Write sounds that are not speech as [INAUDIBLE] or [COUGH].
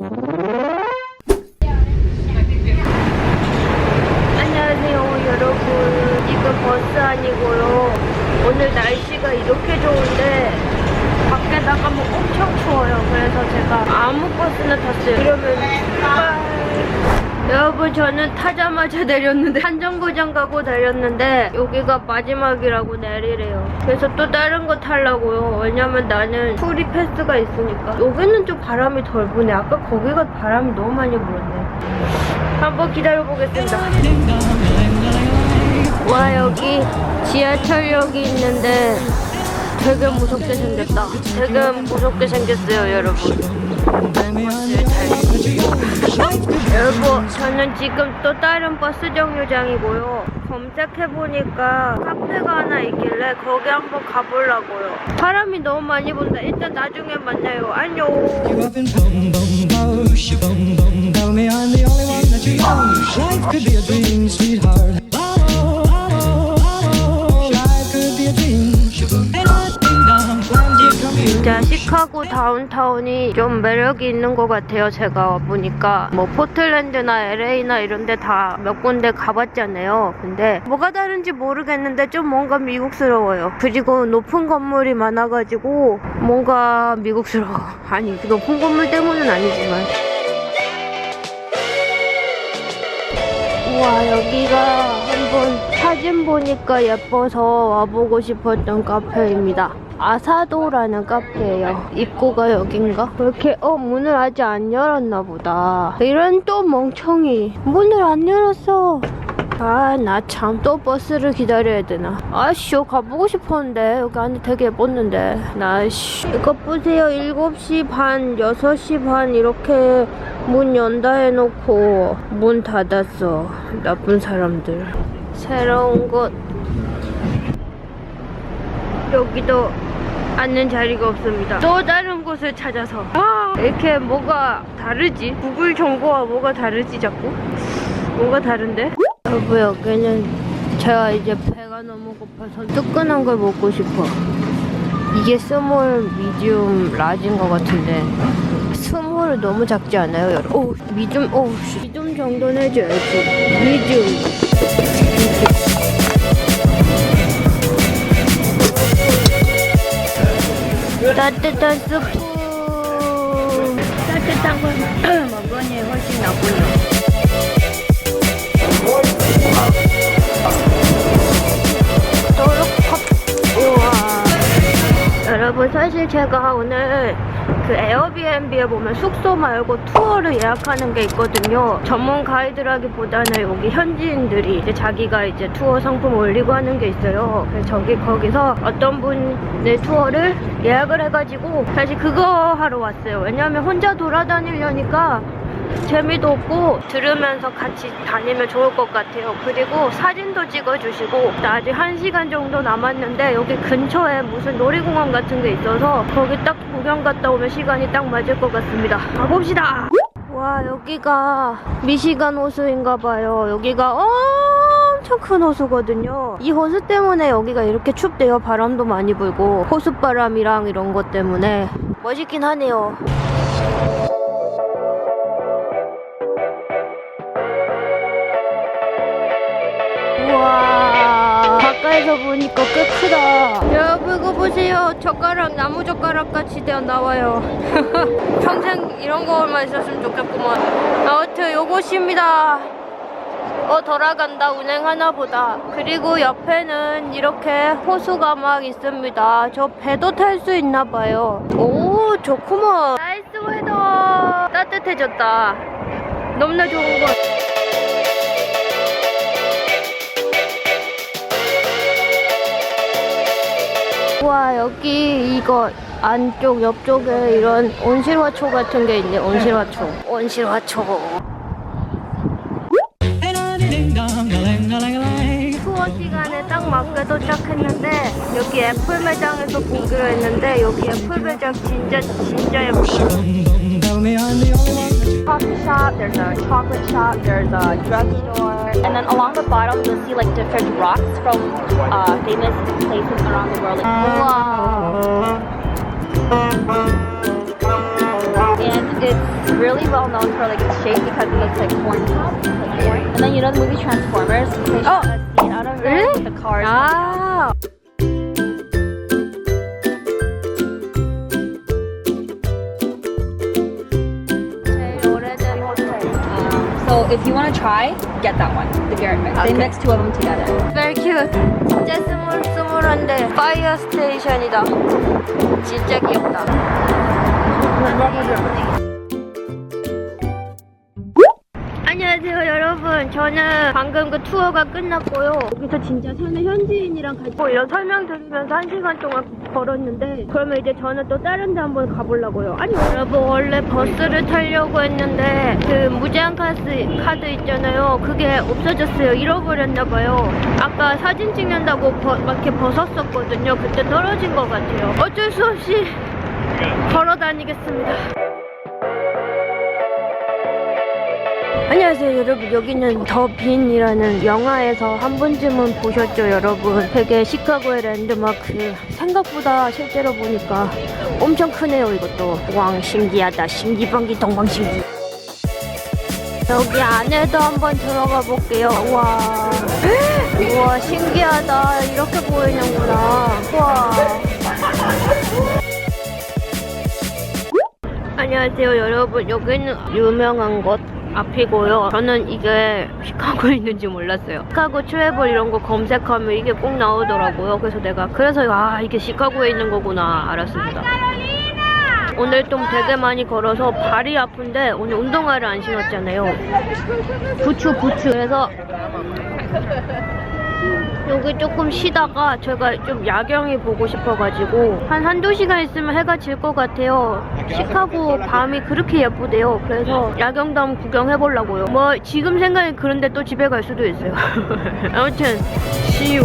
안녕하세요 여러분. 지금 버스 아니고요. 오늘 날씨가 이렇게 좋은데 밖에 나가면 엄청 추워요. 그래서 제가 아무 버스나 탔어요. 그러면. 여러분 저는 타자마자 내렸는데 한정거장 가고 내렸는데 여기가 마지막이라고 내리래요. 그래서 또 다른 거 타려고요. 왜냐면 나는 프리 패스가 있으니까. 여기는 좀 바람이 덜 부네. 아까 거기가 바람이 너무 많이 불었네. 한번 기다려보겠습니다. 와 여기 지하철역이 있는데 되게 무섭게 생겼다. 되게 무섭게 생겼어요 여러분. 여러분 저는 지금 또 다른 버스 정류장이고요. 검색해보니까 카페가 하나 있길래 거기 한번 가보려고요. 바람이 너무 많이 분다. 일단 나중에 만나요. 안녕 시카고 다운타운이 좀 매력이 있는 것 같아요. 제가 와보니까 뭐 포틀랜드나 LA나 이런 데 다 몇 군데 가봤잖아요. 근데 뭐가 다른지 모르겠는데 좀 뭔가 미국스러워요. 그리고 높은 건물이 많아가지고 뭔가 미국스러워. [LAUGHS] 아니 그 높은 건물 때문은 아니지만. 우와 여기가 한번 사진 보니까 예뻐서 와보고 싶었던 카페입니다. 아사도라는 카페예요. 입구가 여긴가? 왜 이렇게 어 문을 아직 안 열었나 보다. 이런 또 멍청이. 문을 안 열었어. 아 나 참. 또 버스를 기다려야 되나. 아씨 여기 가보고 싶었는데. 여기 안에 되게 예뻤는데. 나씨. 이거 보세요. 7시 반 6시 반 이렇게 문 연다 해놓고 문 닫았어. 나쁜 사람들. 새로운 곳 여기도 앉는 자리가 없습니다. 또 다른 곳을 찾아서. 아 이렇게 뭐가 다르지? 구글 정보와 뭐가 다르지 자꾸? 뭐가 다른데? 여보 여기는 제가 이제 배가 너무 고파서 뜨끈한 걸 먹고 싶어. 이게 스몰, 미디움, 라지인 것 같은데. 스몰은 너무 작지 않아요 여러분? 오 미디움, 오 씨. 미디움 정도는 해줘야지. 미디움 따뜻한 스프 따뜻한 걸 [CLEARS THROAT] 먹으니 훨씬 우와. 여러분 사실 제가 오늘 그 에어비앤비에 보면 숙소 말고 투어를 예약하는 게 있거든요. 전문 가이드라기보다는 여기 현지인들이 이제 자기가 이제 투어 상품 올리고 하는 게 있어요. 그래서 저기 거기서 어떤 분의 투어를 예약을 해가지고 사실 그거 하러 왔어요. 왜냐면 혼자 돌아다니려니까 재미도 없고 들으면서 같이 다니면 좋을 것 같아요. 그리고 사진도 찍어주시고 아직 한 시간 정도 남았는데 여기 근처에 무슨 놀이공원 같은 게 있어서 거기 딱 구경 갔다 오면 시간이 딱 맞을 것 같습니다. 가봅시다. 와 여기가 미시간 호수인가 봐요. 여기가 엄청 큰 호수거든요. 이 호수 때문에 여기가 이렇게 춥대요. 바람도 많이 불고 호수바람이랑 이런 것 때문에 멋있긴 하네요. 가까이서 보니까 꽤 크다. 여러분 이거 보세요. 젓가락 나무 젓가락 같이 되어 나와요. [LAUGHS] 평생 이런 거만 있었으면 좋겠구만. 아무튼 요것입니다. 어 돌아간다. 운행하나 보다. 그리고 옆에는 이렇게 호수가 막 있습니다. 저 배도 탈 수 있나 봐요. 오 좋구먼 나이스 웨더. 따뜻해졌다. 너무나 좋은 것 와 여기 이거 안쪽 옆쪽에 이런 온실화초 같은 게 있네 온실화초 온실화초. 투어 시간에 딱 맞게 도착했는데 여기 애플 매장에서 보기로 했는데 여기 애플 매장 진짜 진짜 Boom, coffee shop, there's a chocolate shop, there's a drugstore, and then along the bottom you'll see like different rocks from uh, famous places around the world. Like. And it's really well known for like its shape because it looks like corn pops, like. And then you know the movie Transformers? They oh, out of it really? the cars. Ah. if you want to try, get that one, the Garrett mix. They Okay. mix two of them together. Very cute. 진짜 스물스물한데 파이어 스테이션이다. 진짜 귀엽다. 여러분 저는 방금 그 투어가 끝났고요. 여기서 진짜 사는 현지인이랑 같이 뭐 이런 설명 들으면서 한 시간 동안 걸었는데 그러면 이제 저는 또 다른 데 한번 가보려고요. 아니 여러분 원래 버스를 타려고 했는데 그 무제한 카드, 카드 있잖아요. 그게 없어졌어요. 잃어버렸나봐요. 아까 사진 찍는다고 버- 막 이렇게 벗었었거든요. 그때 떨어진 것 같아요. 어쩔 수 없이 걸어 다니겠습니다 안녕하세요 여러분. 여기는 더 빈이라는 영화에서 한 번쯤은 보셨죠 여러분? 되게 시카고의 랜드마크. 생각보다 실제로 보니까 엄청 크네요 이것도. 왕 신기하다. 신기방기 동방신기. 여기 안에도 한번 들어가 볼게요. 와. 우와 신기하다. 이렇게 보이는구나. 와. 안녕하세요 여러분. 여기는 유명한 곳 앞이고요. 저는 이게 시카고에 [LAUGHS] 있는지 몰랐어요. 시카고 트래블 이런 거 검색하면 이게 꼭 나오더라고요. 그래서 내가 그래서 아 이게 시카고에 있는 거구나 알았습니다. 오늘 좀 되게 많이 걸어서 발이 아픈데 오늘 운동화를 안 신었잖아요. 부츠 부츠 그래서 여기 조금 쉬다가 제가 좀 야경이 보고 싶어가지고 한 한두 시간 있으면 해가 질 것 같아요. 시카고 밤이 그렇게 예쁘대요. 그래서 야경도 한번 구경해보려고요. 뭐 지금 생각이 그런데 또 집에 갈 수도 있어요. [LAUGHS] 아무튼 시우